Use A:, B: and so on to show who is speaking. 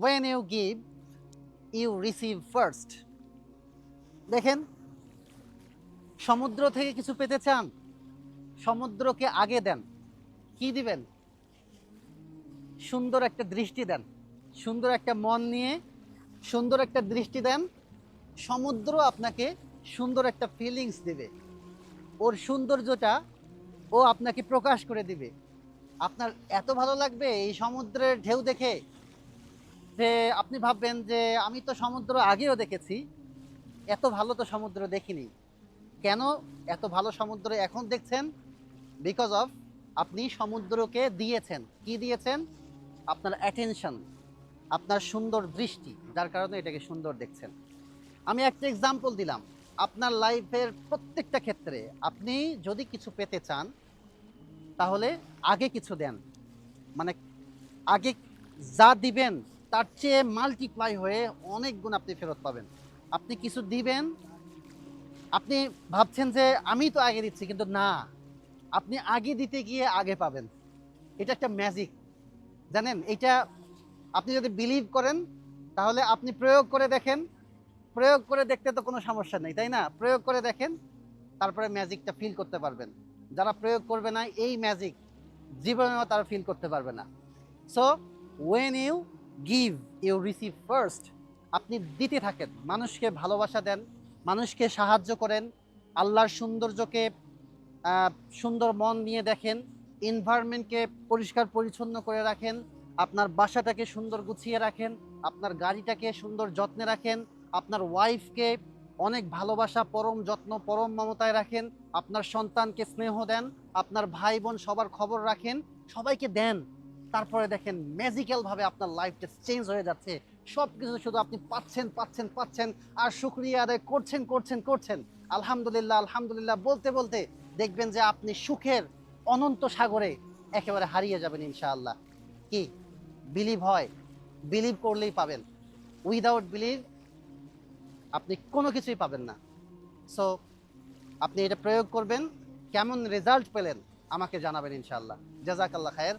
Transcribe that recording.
A: When you give you receive first দেখেন, সমুদ্র থেকে কিছু পেতে চান, সমুদ্রকে আগে দেন। কি দিবেন? সুন্দর একটা দৃষ্টি দেন। সুন্দর একটা মন নিয়ে সুন্দর একটা দৃষ্টি দেন। সমুদ্র আপনাকে সুন্দর একটা ফিলিংস দিবে। ওর সৌন্দর্যটা ও আপনাকে প্রকাশ করে দিবে। আপনার এত ভালো লাগবে এই সমুদ্রের ঢেউ দেখে? যে আপনি ভাববেন যে আমি তো সমুদ্র আগেও দেখেছি, এত ভালো তো সমুদ্র দেখিনি। কেন এত ভালো সমুদ্র এখন দেখছেন? বিকজ অফ আপনি সমুদ্রকে দিয়েছেন। কি দিয়েছেন? আপনার অ্যাটেনশন আপনার সুন্দর দৃষ্টি, যার কারণে এটাকে সুন্দর দেখছেন। আমি একটা এক্সাম্পল দিলাম। আপনার লাইফের প্রত্যেকটা ক্ষেত্রে আপনি যদি কিছু পেতে চান, তাহলে আগে কিছু দেন। মানে আগে যা দিবেন তার চেয়ে মাল্টিপ্লাই হয়ে অনেক গুণ আপনি ফেরত পাবেন। আপনি কিছু দিবেন, আপনি ভাবছেন যে আমি তো আগে দিচ্ছি, কিন্তু না। আপনি আগে দিতে গিয়ে আগে পাবেন। এটা একটা ম্যাজিক জানেন, এটা আপনি যদি বিলিভ করেন, তাহলে আপনি প্রয়োগ করে দেখেন। প্রয়োগ করে দেখতে তো কোনো সমস্যা নেই, তাই না? প্রয়োগ করে দেখেন, তারপরে ম্যাজিকটা ফিল করতে পারবেন। যারা প্রয়োগ করবে না, এই ম্যাজিক জীবনেও তারা ফিল করতে পারবে না। So when you give you receive first আপনি দিতে থাকেন, মানুষকে ভালোবাসা দেন, মানুষকে সাহায্য করেন, আল্লাহর সৌন্দর্যকে সুন্দর মন নিয়ে দেখেন এনভায়রনমেন্টকে পরিষ্কার পরিচ্ছন্ন করে রাখেন, আপনার বাসাটাকে সুন্দর গুছিয়ে রাখেন, আপনার গাড়িটাকে সুন্দর যত্নে রাখেন, আপনার ওয়াইফকে অনেক ভালোবাসা, পরম যত্ন, পরম মমতায় রাখেন, আপনার সন্তানকে স্নেহ দেন, আপনার ভাই বোন সবার খবর রাখেন, সবাইকে দেন। তারপরে দেখেন ম্যাজিক্যাল ভাবে আপনার লাইফটা চেঞ্জ হয়ে যাচ্ছে। সব কিছু শুধু আপনি পাচ্ছেন পাচ্ছেন পাচ্ছেন, আর শুক্রিয়া আদায় করছেন করছেন করছেন। আলহামদুলিল্লাহ আলহামদুলিল্লাহ বলতে বলতে দেখবেন যে আপনি সুখের অনন্ত সাগরে একেবারে হারিয়ে যাবেন ইনশাআল্লাহ। কি? বিলিভ হয়। বিলিভ করলেই পাবেন। উইদাউট বিলিভ আপনি কোনো কিছুই পাবেন না। সো আপনি এটা প্রয়োগ করবেন, কেমন রেজাল্ট পেলেন আমাকে জানাবেন ইনশাআল্লাহ। জাজাকাল্লাহ খায়ের।